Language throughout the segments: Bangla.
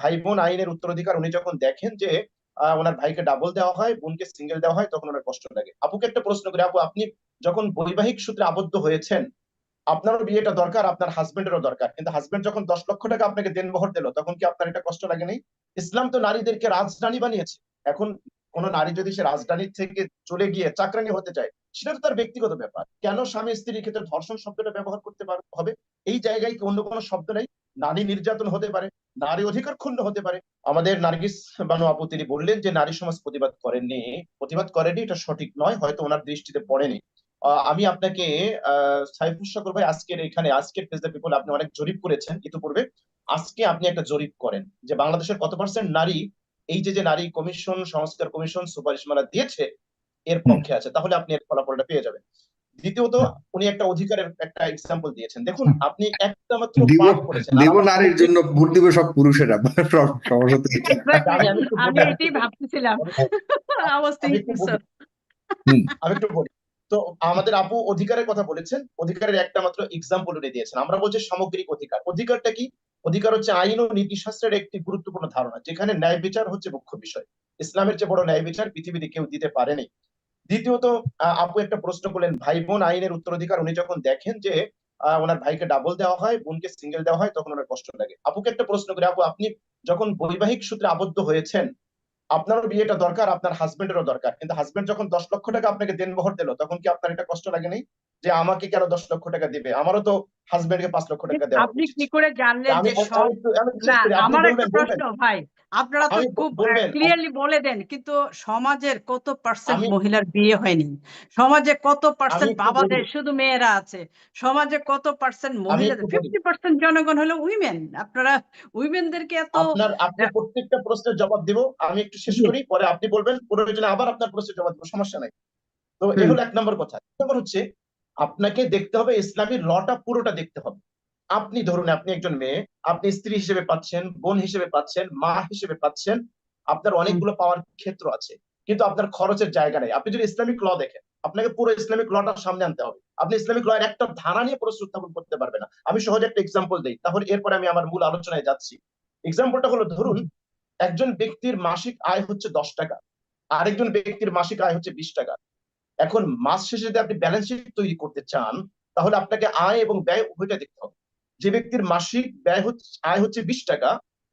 ভাই বোন আইনের উত্তরাধিকার উনি যখন দেখেন যে ওনার ভাইকে ডাবল দেওয়া হয়, বোনকে সিঙ্গেল দেওয়া হয়, তখন ওনার কষ্ট লাগে। আপুকে একটা প্রশ্ন করি, আপু, আপনি যখন বৈবাহিক সূত্রে আবদ্ধ হয়েছেন, আপনারও বিয়েটা দরকার, আপনার হাজবেন্ডেরও দরকার। কিন্তু হাজবেন্ড যখন দশ লক্ষ টাকা আপনাকে দেনমোহর দিল, তখন কি আপনার এটা কষ্ট লাগে নাই? ইসলাম তো নারীদেরকে রাজরানী বানিয়েছে। এখন কোন নারী যদি সে রাজধানী থেকে চলে গিয়ে চাকরানি হতে চায়, সেটা তো তার ব্যক্তিগত ব্যাপার। কেন স্বামী স্ত্রীর ক্ষেত্রে ধর্ষণ শব্দটা ব্যবহার করতে হবে? এই জায়গায় কি অন্য কোনো শব্দ নেই? নারী নির্যাতন হতে পারে নারী অধিকার ক্ষুণ্ণ হতে পারে। আমাদের নার্গিস বানু আপু তিনি বললেন যে নারী সমাজ প্রতিবাদ করেননি প্রতিবাদ করেনি এটা সঠিক নয় হয়তো ওনার দৃষ্টিতে পড়েনি। আমি আপনাকে আহ সাইফুল সাগর ভাই আজকের এখানে আজকের পেজ দ্য পিপল আপনি অনেক জরিপ করেছেন ইতিপূর্বে আজকে আপনি একটা জরিপ করেন যে বাংলাদেশের কত পার্সেন্ট নারী এই যে যে নারী কমিশন সংস্কার কমিশন সুপারিশমালা দিয়েছে এর পক্ষে আছে তাহলে আপনি এর ফলাফলটা পেয়ে যাবেন। দ্বিতীয়ত উনি একটা অধিকারের একটা এক্সাম্পল দিয়েছেন। দেখুন আপনি একটা মাত্র দিব করেছেন। নারীর জন্য ভোট দিব সব পুরুষেরা সমস্যা তো। এটাই ভাবতেছিলাম. আমি একটু বলি। তো আমাদের আপু অধিকারের কথা বলেছেন অধিকারের একটা মাত্র এক্সাম্পল উনি দিয়েছেন। আমরা বলছি সামগ্রিক অধিকার। অধিকারটা কি? অধিকার হচ্ছে আইন ও নীতিশাস্ত্রের একটি গুরুত্বপূর্ণ ধারণা যেখানে ন্যায় বিচার হচ্ছে মুখ্য বিষয়। ইসলামের চেয়ে বড় ন্যায় বিচার পৃথিবীতে কেউ দিতে পারেনি। দ্বিতীয়ত আপু একটা প্রশ্ন করলেন ভাই বোন আইনের উত্তরাধিকার উনি যখন দেখেন যে ওনার ভাইকে ডাবল দেওয়া হয়, বোনকে সিঙ্গেল দেওয়া হয়, তখন ওনার কষ্ট লাগে। আপুকে একটা প্রশ্ন করি, আপু, আপনি যখন বৈবাহিক সূত্রে আবদ্ধ হয়েছেন, আপনারও বিয়েটা দরকার, আপনার হাজবেন্ডেরও দরকার, কিন্তু হাজবেন্ড যখন দশ লক্ষ টাকা আপনাকে দেনমোহর দিল, তখন কি আপনার এটা কষ্ট লাগে নাই? যে আমাকে কেন দশ লক্ষ টাকা দিবে? আমারও তো হাজবেন্ডকে পাঁচ লক্ষ টাকা দেওয়া আপনি কি করে জানলেন যে আমার একটা প্রশ্ন ভাই। আপনারা তো খুব ক্লিয়ারলি বলে দেন কিন্তু সমাজের কত পার্সেন্ট মহিলার বিয়ে হয়নি? সমাজে কত পার্সেন্ট বাবাদের শুধু মেয়েরা আছে। সমাজে কত পার্সেন্ট মহিলাদের। ফিফটি পার্সেন্ট জনগণ হলো উইমেন আপনারা উইমেনদেরকে এত আপনার আপনি প্রত্যেকটা প্রশ্নের জবাব দিব। আমি একটু শেষ করি পরে আপনি বলবেন। প্রয়োজনে আবার আপনার প্রশ্নের জবাব দিব সমস্যা নাই। তো এ হলো এক নম্বর কথা। এক নম্বর হচ্ছে আপনাকে দেখতে হবে ইসলামী লটা পুরোটা দেখতে হবে। আপনি ধরুন আপনি একজন মেয়ে আপনি স্ত্রী হিসেবে পাচ্ছেন বোন হিসেবে পাচ্ছেন মা হিসেবে পাচ্ছেন আপনার অনেকগুলো পাওয়ার ক্ষেত্র আছে কিন্তু আপনার খরচের জায়গা নেই। আপনি যদি ইসলামিক ল দেখেন আপনাকে পুরো ইসলামিক লটা সামনে আনতে হবে। আপনি ইসলামিক ল এর একটা ধারা নিয়ে প্রশ্ন উত্থাপন করতে পারবেন না। আমি সহজে একটা এক্সাম্পল দিই তাহলে এরপরে আমি আমার মূল আলোচনায় যাচ্ছি। এক্সাম্পলটা হলো ধরুন একজন ব্যক্তির মাসিক আয় হচ্ছে দশ টাকা আরেকজন ব্যক্তির মাসিক আয় হচ্ছে বিশ টাকা। এখন মাস শেষে যদি আপনি ব্যালেন্স শিট তৈরি করতে চান, তাহলে আপনাকে আয় এবং ব্যয় উভয়টা দেখতে হবে। যে ব্যক্তির মাসিক ব্যয় হচ্ছে, আয় হচ্ছে বিশ টাকা,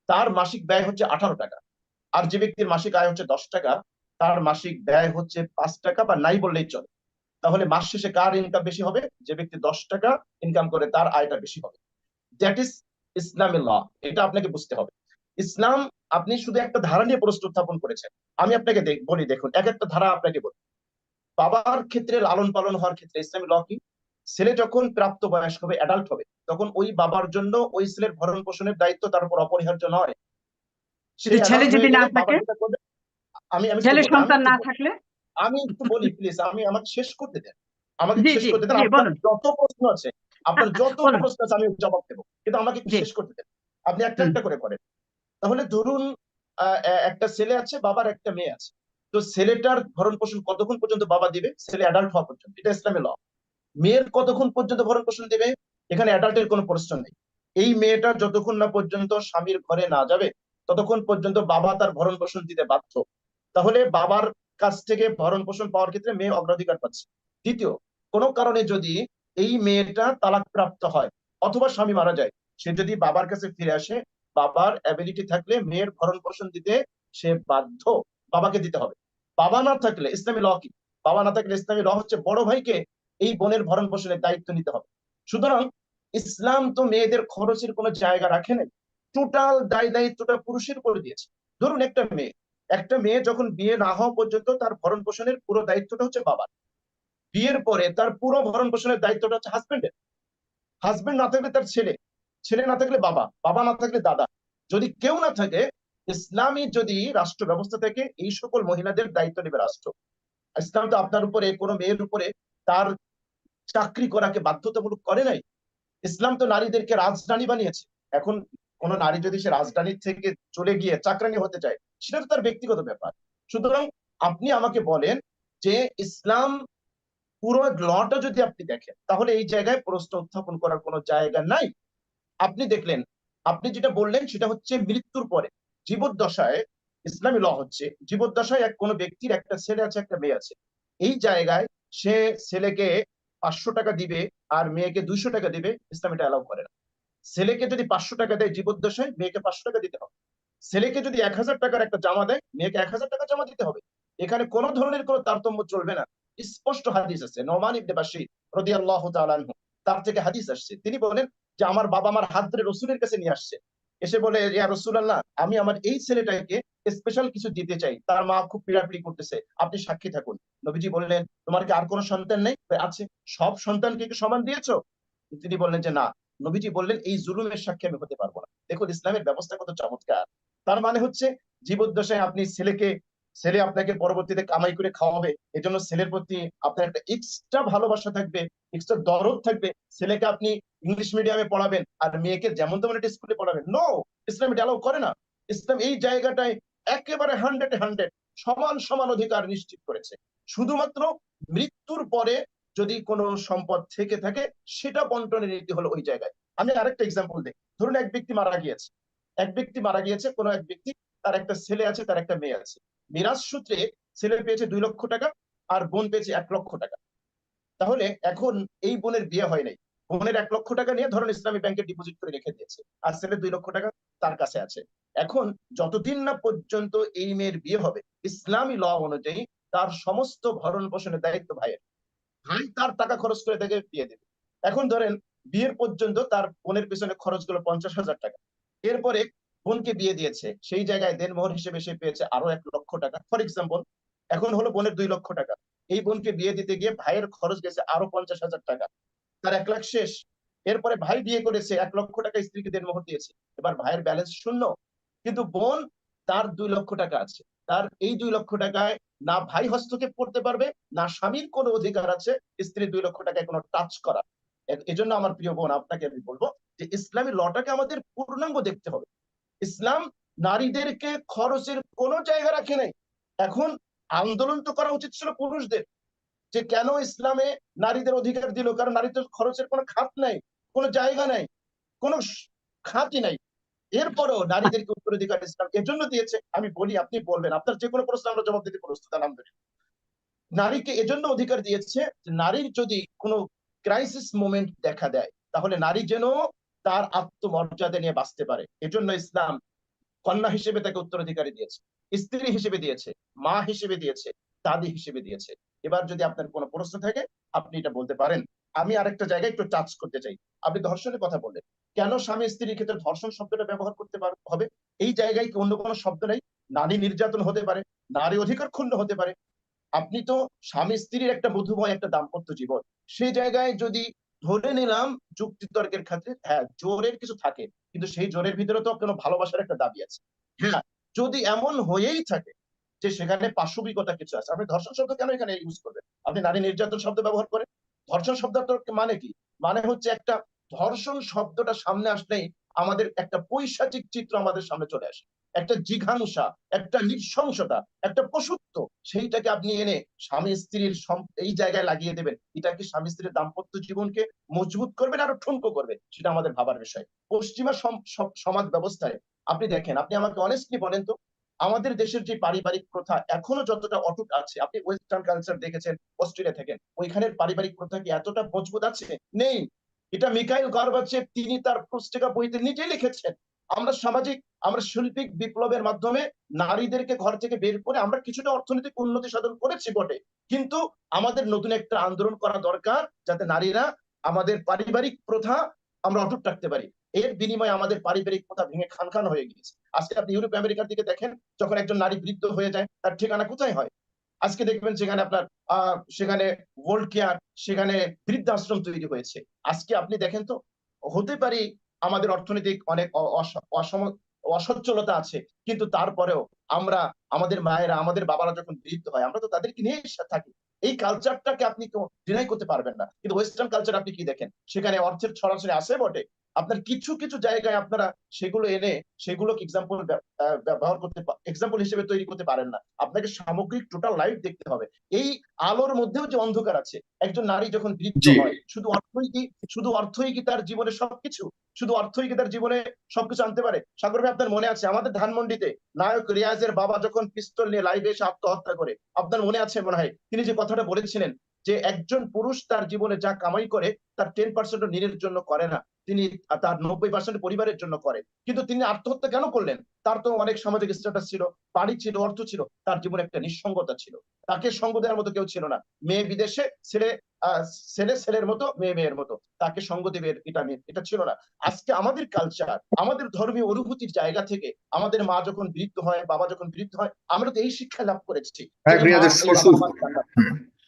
তার মাসিক ব্যয় হচ্ছে আঠারো টাকা। আর যে ব্যক্তির মাসিক আয় হচ্ছে দশ টাকা, তার মাসিক ব্যয় হচ্ছে পাঁচ টাকা বা নাই বললেই চলে। তাহলে মাস শেষে কার ইনকাম বেশি হবে? যে ব্যক্তি দশ টাকা ইনকাম করে, তার আয়টা বেশি হবে। দ্যাট ইজ ইসলামী ল এটা আপনাকে বুঝতে হবে। ইসলাম, আপনি শুধু একটা ধারা নিয়ে প্রশ্ন উত্থাপন করেছেন। আমি আপনাকে বলি, দেখুন, এক একটা ধারা আপনাকে বলি। বাবার ক্ষেত্রে লালন পালন হওয়ার ক্ষেত্রে ইসলামী ল কি? ছেলে যখন প্রাপ্ত বয়স্ক হবে অ্যাডাল্ট হবে তখন ওই বাবার জন্য ওই ছেলের ভরণ পোষণের দায়িত্ব তার উপর অপরিহার্য নয়। ছেলে যদি না থাকে? আমি আমি ছেলে একটু বলি, সন্তান না থাকলে? আমি একটু বলি প্লিজ আমি আমাকে শেষ করতে দেন। আমাকে শেষ করতে দেন। আপনার যত প্রশ্ন আছে আপনার যত প্রশ্ন আছে আমি জবাব দেবো। কিন্তু আমাকে শেষ করতে দেন। আপনি একটা একটা করে করেন। তাহলে ধরুন একটা ছেলে আছে বাবার একটা মেয়ে আছে। তো ছেলেটার ভরণ পোষণ কতক্ষণ পর্যন্ত বাবা দিবে? ছেলে অ্যাডাল্ট হওয়া পর্যন্ত। এটা ইসলামী ল মেয়ের কতক্ষণ পর্যন্ত ভরণ পোষণ দেবে? এখানে অ্যাডাল্টের কোনো প্রশ্ন নেই। এই মেয়েটা যতক্ষণ না পর্যন্ত স্বামীর ঘরে না যাবে, ততক্ষণ পর্যন্ত বাবা তার ভরণ পোষণ দিতে বাধ্য। তাহলে বাবার কাছ থেকে ভরণ পোষণ পাওয়ার ক্ষেত্রে মেয়ে অগ্রাধিকার পাচ্ছে। দ্বিতীয়, কোনো কারণে যদি এই মেয়েটা তালাক প্রাপ্ত হয় অথবা স্বামী মারা যায়, সে যদি বাবার কাছে ফিরে আসে, বাবার অ্যাবিলিটি থাকলে মেয়ের ভরণ পোষণ দিতে সে বাধ্য। বাবাকে দিতে হবে। বাবা না থাকলে ইসলামী ল কি? বাবা না থাকলে ইসলামী ল হচ্ছে বড় ভাইকে এই বোনের ভরণ পোষণের দায়িত্ব নিতে হবে। সুতরাং ইসলাম তো মেয়েদের খরচের কোনো জায়গা রাখে নাই। টোটাল দায় দায়িত্বটা পুরুষের করে দিয়েছে। ধরুন একটা মেয়ে একটা মেয়ে যখন বিয়ে না হওয়া পর্যন্ত তার ভরণ পোষণের পুরো দায়িত্বটা হচ্ছে বাবার। বিয়ের পরে তার পুরো ভরণ পোষণের দায়িত্বটা হচ্ছে হাজবেন্ডের হাজবেন্ড না থাকলে তার ছেলে ছেলে না থাকলে বাবা বাবা না থাকলে দাদা। যদি কেউ না থাকে ইসলামী যদি রাষ্ট্র ব্যবস্থা থেকে এই সকল মহিলাদের দায়িত্ব নেবে রাষ্ট্র, ইসলাম তো আপনার উপরে, কোনো মেয়ের উপরে তার চাকরি করাকে বাধ্যতামূলক করে নাই। ইসলাম তো নারীদেরকে রাজরানী বানিয়েছে। এখন কোন নারী যদি সে রাজধানী থেকে চলে গিয়ে চাকরানি হতে চায়, সেটা তো তার ব্যক্তিগত ব্যাপার। সুতরাং আপনি আমাকে বলেন যে ইসলাম পুরো লটা যদি আপনি দেখেন, তাহলে এই জায়গায় প্রশ্ন উত্থাপন করার কোনো জায়গা নাই। আপনি দেখলেন, আপনি যেটা বললেন সেটা হচ্ছে মৃত্যুর পরে। জীবদ্দশায় ইসলামী ল হচ্ছে, জীবদ্দশায় এক কোনো ব্যক্তির একটা ছেলে আছে, একটা মেয়ে আছে। এই জায়গায় সে ছেলেকে পাঁচশো টাকা দিবে আর মেয়েকে দুইশো টাকা দিবে ইসলাম এটা অ্যালাউ করে না। ছেলেকে যদি পাঁচশো টাকা দেয় জীবদ্দশায়, মেয়েকে পাঁচশো টাকা দিতে হবে। ছেলেকে যদি এক হাজার টাকার একটা জামা দেয়, মেয়েকে এক হাজার টাকা জামা দিতে হবে। এখানে কোন ধরনের কোনো তারতম্য চলবে না। স্পষ্ট হাদিস আছে, নমান ইবনে রাদিয়াল্লাহু তাআলা আনহু, তার থেকে হাদিস আসছে। তিনি বলেন যে, আমার বাবা আমার হাত ধরে রসুলের কাছে নিয়ে আসছে। এসে বলে রাসূলুল্লাহ, আমি আমার এই ছেলেটাকে স্পেশাল কিছু দিতে চাই। তার মা খুব পিড়াপিড়ি করতেছে। আপনি সাক্ষী থাকুন। নবীজি বললেন, তোমার কি আর কোনো সন্তান নেই? আছে? সব সন্তানকে কি সমান দিয়েছ? তিনি বললেন যে, না। নবীজি বললেন, এই জুলুমের সাক্ষী আমি হতে পারব না। দেখুন, ইসলামের ব্যবস্থা কত চমৎকার। তার মানে হচ্ছে, জীবদ্দশায় আপনি ছেলেকে ছেলে আপনাকে পরবর্তীতে কামাই করে খাওয়াবে, এজন্য ছেলের প্রতি আপনার একটা এক্সট্রা ভালোবাসা থাকবে এক্সট্রা দরদ থাকবে। ছেলেকে আপনি ইংলিশ মিডিয়ামে পড়াবেন আর মেয়েকে যেমন তেমন একটা স্কুলে পড়াবেন। নো ইসলাম এটা অ্যালাউ করে না। ইসলাম এই জায়গাটায় একেবারে হান্ড্রেড হান্ড্রেড সমান সমান অধিকার নিশ্চিত করেছে। শুধুমাত্র মৃত্যুর পরে যদি কোনো সম্পদ থেকে থাকে, সেটা বন্টনের নীতি হলো ওই জায়গায়। আমি আরেকটা এক্সাম্পল দিই। ধরুন এক ব্যক্তি মারা গিয়েছে। এক ব্যক্তি মারা গিয়েছে, কোনো এক ব্যক্তি, তার একটা ছেলে আছে, তার একটা মেয়ে আছে। মিরাজ সূত্রে ছেলে পেয়েছে দুই লক্ষ টাকা আর বোন পেয়েছে এক লক্ষ টাকা। তাহলে এখন এই বোনের বিয়ে হয় নাই। বোনের এক লক্ষ টাকা নিয়ে ধরুন ইসলামী ব্যাংকে ডিপোজিট করে রেখে দিয়েছে, আর ছেলে দুই লক্ষ টাকা তার কাছে আছে। এখন যতদিন না পর্যন্ত এই মেয়ের বিয়ে হবে, ইসলামী ল অনুযায়ী তার সমস্ত ভরণ পোষণের দায়িত্ব ভাইয়ের। ভাই তার টাকা খরচ করে তাকে বিয়ে দেবে। এখন ধরেন বিয়ের পর্যন্ত তার বোনের পিছনে খরচগুলো পঞ্চাশ হাজার টাকা। এরপরে বোনকে বিয়ে দিয়েছে, সেই জায়গায় দেনমোহর হিসেবে সে পেয়েছে আরও এক লক্ষ টাকা। ফর এক্সাম্পল এখন হলো বোনের দুই লক্ষ টাকা। এই বোনকে বিয়ে দিতে গিয়ে ভাইয়ের খরচ গেছে আরও পঞ্চাশ হাজার টাকা। তার এক লাখ শেষ। এরপরে ভাই বিয়ে করেছে, এক লক্ষ টাকা স্ত্রীকে দেনমোহর দিয়েছে। এবার ভাইয়ের ব্যালেন্স শূন্য। কিন্তু বোন তার দুই লক্ষ টাকা আছে। তার এই দুই লক্ষ টাকায় না ভাই হস্তক্ষেপ করতে পারবে, না স্বামীর কোনো অধিকার আছে স্ত্রীর দুই লক্ষ টাকায় কোনো টাচ করা এজন্য আমার প্রিয় বোন, আপনাকে আমি বলব যে ইসলামী লটাকে আমাদের পূর্ণাঙ্গ দেখতে হবে। ইসলাম নারীদেরকে খরচের কোনো জায়গা রাখে নাই। এখন আন্দোলন তো করা উচিত ছিল পুরুষদের যে কেন ইসলামে নারীদের অধিকার দিল? কারণ নারীদের খরচের কোনো খাত নাই, কোনো জায়গা নাই, কোনো খাতই নাই। এরপরও নারীদেরকে উত্তরাধিকার ইসলাম এর জন্য দিয়েছে। আমি বলি, আপনি বলবেন, আপনার যে কোনো প্রশ্ন আমরা জবাব দিতে প্রস্তুত, আলহামদুলিল্লাহ। নারীকে এজন্য অধিকার দিয়েছে নারীর যদি কোনো ক্রাইসিস মোমেন্ট দেখা দেয়, তাহলে নারী যেন তার আত্মমর্যাদা নিয়ে বাঁচতে পারে। এজন্য ইসলাম কন্যা হিসেবে তাকে উত্তরাধিকারী দিয়েছে, স্ত্রী হিসেবে দিয়েছে, মা হিসেবে দিয়েছে, দাদি হিসেবে দিয়েছে। এবার যদি আপনার কোনো প্রশ্ন থাকে, আপনি এটা বলতে পারেন। আমি আরেকটা জায়গায় একটু টাচ করতে চাই। আপনি ধর্ষণের কথা বললেন। কেন স্বামী স্ত্রীর ক্ষেত্রে ধর্ষণ শব্দটা ব্যবহার করতে হবে? এই জায়গায় কি অন্য কোনো শব্দ নেই? নারী নির্যাতন হতে পারে, নারী অধিকার ক্ষুণ্ণ হতে পারে। আপনি তো স্বামী স্ত্রীর একটা মধুময় একটা দাম্পত্য জীবন। সেই জায়গায় যদি ধরে নিলাম যুক্তিতর্কের ক্ষেত্রে হ্যাঁ জোরের কিছু থাকে, কিন্তু সেই জোরের ভিতরে তো কোনো ভালোবাসার একটা দাবি আছে। হ্যাঁ যদি এমন হয়েই থাকে যে সেখানে পাশবিকতা কিছু আছে, আপনি ধর্ষণ শব্দ কেন এখানে ইউজ করবেন? আপনি নারী নির্যাতন শব্দ ব্যবহার করেন? ধর্ষণ শব্দটার মানে কি? মানে হচ্ছে একটা ধর্ষণ শব্দটা সামনে আসলেই আমাদের একটা পৈশাচিক চিত্র আমাদের সামনে চলে আসে। একটা জিঘাংসা, একটা নৃশংসতা, একটা পশুত্ব সেইটাকে আপনি এনে স্বামী স্ত্রীর এই জায়গায় লাগিয়ে দেবেন। এটা কি স্বামী স্ত্রীর দাম্পত্য জীবনকে মজবুত করবে না আরও ঠুনকো করবে? সেটা আমাদের ভাবার বিষয়। পশ্চিমা সম- সম- সমাজ ব্যবস্থায় আপনি দেখেন, আপনি আমাকে অনেস্টলি বলেন তো? আমাদের দেশের যে পারিবারিক প্রথা এখনও যতটা অটুট আছে, আপনি ওয়েস্টার্ন কালচার দেখেছেন, অস্ট্রেলিয়া থেকে, ওইখানের পারিবারিক প্রথা কি এতটা মজবুত আছে? নেই। এটা মিকাইল গর্বাচেভ তিনি তার পুস্তিকা বইতে নিজেই লিখেছেন। আমরা সামাজিক, আমরা শৈল্পিক বিপ্লবের মাধ্যমে নারীদেরকে ঘর থেকে বের করে আমরা কিছুটা অর্থনৈতিক উন্নতি সাধন করেছি বটে। কিন্তু আমাদের নতুন একটা আন্দোলন করা দরকার যাতে নারীরা আমাদের পারিবারিক প্রথা আমরা অটুট রাখতে পারি। এর বিনিময়ে আমাদের পারিবারিক প্রথা ভেঙে খান খান হয়ে গিয়েছে। আজকে আপনি ইউরোপ, আমেরিকার দিকে দেখেন, যখন একজন নারী বৃদ্ধ হয়ে যায়, তার ঠিকানা কোথায় হয়? আজকে দেখবেন সেখানে আপনার সেখানে ওয়ার্ল্ড কেয়ার সেখানে বৃদ্ধাশ্রম তৈরি হয়েছে। আজকে আপনি দেখেন তো, হতে পারি আমাদের অর্থনৈতিক অনেক অস- অসম, অসচ্ছলতা আছে, কিন্তু তারপরেও আমরা, আমাদের মায়েরা, আমাদের বাবারা যখন বৃদ্ধ হয়, আমরা তো তাদেরকে নিয়ে থাকি। এই কালচারটাকে আপনি ডিনাই করতে পারবেন না। কিন্তু ওয়েস্টার্ন কালচার আপনি কি দেখেন? সেখানে অর্থের ছড়াছড়ি আছে বটে। আপনার কিছু কিছু জায়গায় আপনারা সেগুলো এনে সেগুলোকে এক্সাম্পল ব্যবহার করতে এক্সাম্পল হিসেবে তৈরি করতে পারেন না। আপনাকে সামগ্রিক টোটাল লাইফ দেখতে হবে। এই আলোর মধ্যেও যে অন্ধকার আছে একজন নারী যখন বৃদ্ধ হয় শুধু অর্থই কি শুধু অর্থই কি তার জীবনে সবকিছু? শুধু অর্থই কি তার জীবনে সবকিছু আনতে পারে? সাগর ভাই আপনার মনে আছে? আমাদের ধানমন্ডিতে নায়ক রিয়াজের বাবা যখন পিস্তল নিয়ে লাইভে এসে আত্মহত্যা করে আপনার মনে আছে মনে হয়? তিনি যে কথাটা বলেছিলেন যে একজন পুরুষ তার জীবনে যা কামাই করে তার টেন পার্সেন্ট নিজের জন্য করে না। তিনি তার নব্বই পার্সেন্ট পরিবারের জন্য করে কিন্তু তিনি আত্মহত্যা কেন করলেন? তার তো অনেক সামাজিক স্ট্যাটাস ছিল বাড়ি ছিল অর্থ ছিল তার জীবনে একটা নিঃসঙ্গতা ছিল। তাকে সঙ্গ দেওয়ার মতো কেউ ছিল না। মেয়ে বিদেশে ছেলে ছেলে ছেলের মতো মেয়ে মেয়ের মতো। তাকে সঙ্গ দেবে এটা এটা ছিল না। আজকে আমাদের কালচার আমাদের ধর্মীয় অনুভূতির জায়গা থেকে আমাদের মা যখন বৃদ্ধ হয় বাবা যখন বৃদ্ধ হয় আমরা তো এই শিক্ষা লাভ করেছি।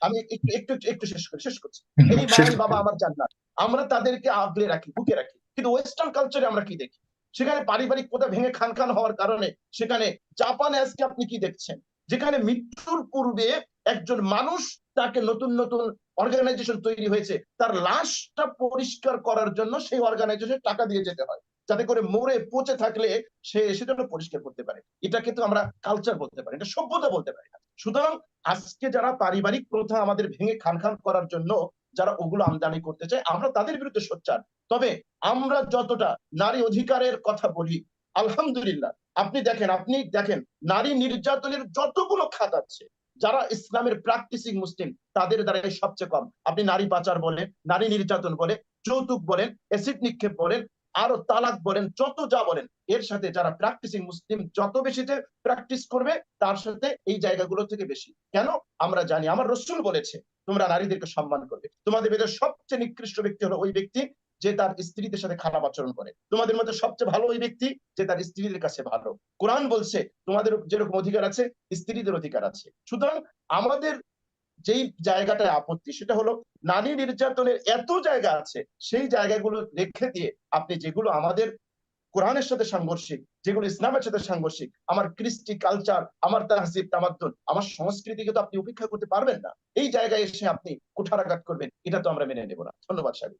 আমি একটু একটু একটু শেষ করি শেষ করছি। এই মায়ের বাবা আমার জান্নাত আমরা তাদেরকে আগলে রাখি বুকে রাখি। কিন্তু ওয়েস্টার্ন কালচারে আমরা কি দেখি? সেখানে পারিবারিক কোথা ভেঙে খান খান হওয়ার কারণে সেখানে জাপান আজকে আপনি কি দেখছেন? যেখানে মৃত্যুর পূর্বে একজন মানুষ তাকে নতুন নতুন অর্গানাইজেশন তৈরি হয়েছে। তার লাশটা পরিষ্কার করার জন্য সেই অর্গানাইজেশন টাকা দিয়ে যেতে হয়। যাতে করে মরে, পচে থাকলে সে সেটা পরিষ্কার করতে পারে। এটা কিন্তু আমরা কালচার বলতে পারি, এটা সভ্যতা বলতে পারি না। সুতরাং আজকে যারা পারিবারিক প্রথা আমাদের ভেঙে খান খান করার জন্য যারা ওগুলো আমদানি করতে চায়, আমরা তাদের বিরুদ্ধে সোচ্চার। তবে আমরা যতটা নারী অধিকারের কথা বলি, আলহামদুলিল্লাহ, আপনি দেখেন আপনি দেখেন, নারী নির্যাতনের যতগুলো খাত আছে যারা ইসলামের প্র্যাকটিসিং মুসলিম, তাদের দ্বারা সবচেয়ে কম। আপনি নারী পাচার বলেন, নারী নির্যাতন বলে যৌতুক বলেন অ্যাসিড নিক্ষেপ বলেন, আরও তালাক বলেন, যত যা বলেন, এর সাথে যারা প্র্যাকটিসিং মুসলিম, যত বেশিতে প্র্যাকটিস করবে, তার সাথে এই জায়গাগুলো থেকে বেশি। কেন? আমরা জানি, আমার রসুল বলেছে, তোমরা নারীদেরকে সম্মান করবে। তোমাদের ভেতরে সবচেয়ে নিকৃষ্ট ব্যক্তি হলো ওই ব্যক্তি যে তার স্ত্রীদের সাথে খারাপ আচরণ করে। তোমাদের মধ্যে সবচেয়ে ভালো ওই ব্যক্তি যে তার স্ত্রীদের কাছে ভালো। কোরআন বলছে, তোমাদের যেরকম অধিকার আছে, স্ত্রীদের অধিকার আছে। সুতরাং আমাদের যেই জায়গাটায় আপত্তি, সেটা হলো নারী নির্যাতনের এত জায়গা আছে, সেই জায়গাগুলো রেখে দিয়ে আপনি যেগুলো আমাদের কোরআনের সাথে সাংঘর্ষিক, যেগুলো ইসলামের সাথে সাংঘর্ষিক, আমার কৃষ্টি কালচার আমার তাহসিব, তামাদ্দুন, আমার সংস্কৃতিকে তো আপনি উপেক্ষা করতে পারবেন না। এই জায়গায় এসে আপনি কুঠারাঘাত করবেন, এটা তো আমরা মেনে নেব না। ধন্যবাদ সাহেব।